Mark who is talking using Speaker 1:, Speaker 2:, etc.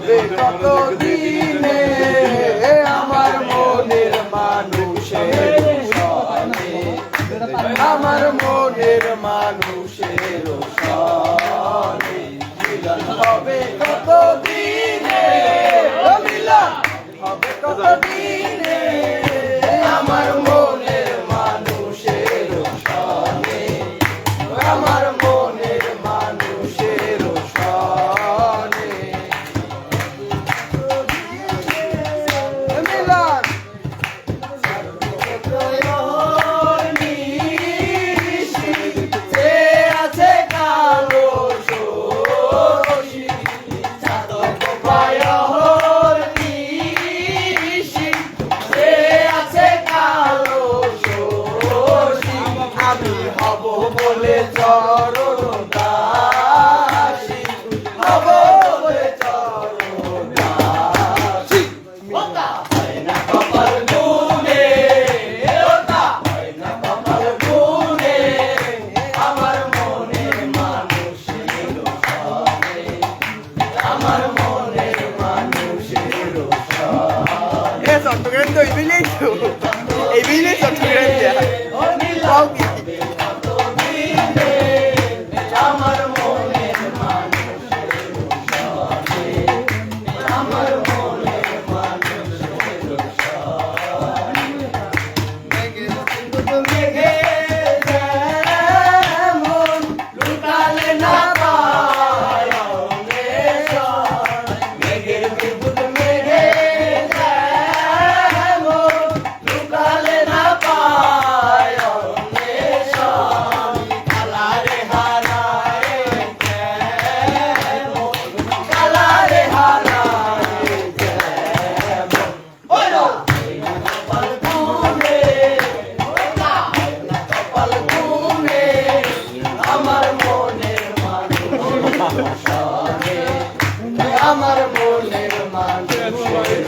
Speaker 1: হবে কত দিনে আমার মনের মানুষের আমার মনের মানুষের মিলন হবে কত দিনে হবে কত দিনে বলে চরণ দাসী হব বলে চরণ দাসী ওটা হয় না কপাল গুনে ওটা হয় না কপাল গুনে আমার মনের মানুষ এলো সবে আমার মনের মানুষ এলো সবে
Speaker 2: এ চট্টগ্রাম তো এই বিলেই তো। এই বিলেই চট্টগ্রাম